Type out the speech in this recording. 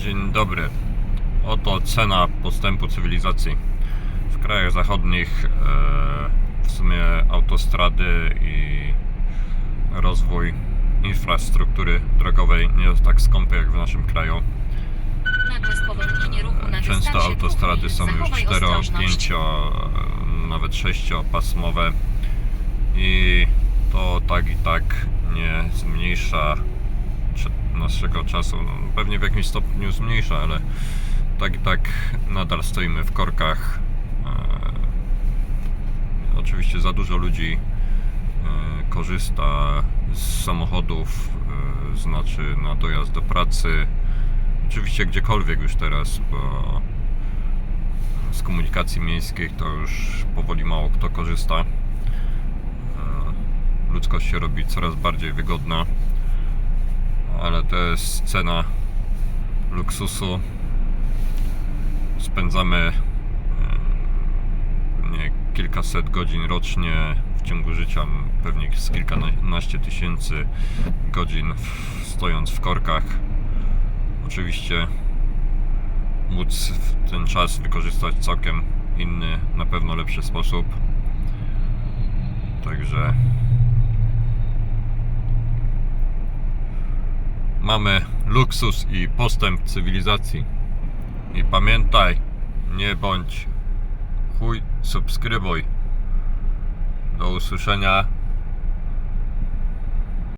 Dzień dobry. Oto cena postępu cywilizacji. W krajach zachodnich e, w sumie autostrady i rozwój infrastruktury drogowej nie jest tak skąpy jak w naszym kraju. Często autostrady są już Zachowaj 4, ostrożność. 5, nawet 6 pasmowe i to tak i tak nie zmniejsza naszego czasu. No, pewnie w jakimś stopniu zmniejsza, ale tak i tak nadal stoimy w korkach. E, oczywiście za dużo ludzi e, korzysta z samochodów, e, znaczy na dojazd do pracy. Oczywiście gdziekolwiek już teraz, bo z komunikacji miejskiej to już powoli mało kto korzysta. Ludzkość się robi coraz bardziej wygodna, ale to jest cena luksusu. Spędzamy e, nie, kilkaset godzin rocznie w ciągu życia, pewnie z kilkanaście tysięcy godzin w, stojąc w korkach. Oczywiście móc ten czas wykorzystać całkiem inny, na pewno lepszy sposób. Także mamy luksus i postęp cywilizacji. I pamiętaj, nie bądź chuj, subskrybuj. Do usłyszenia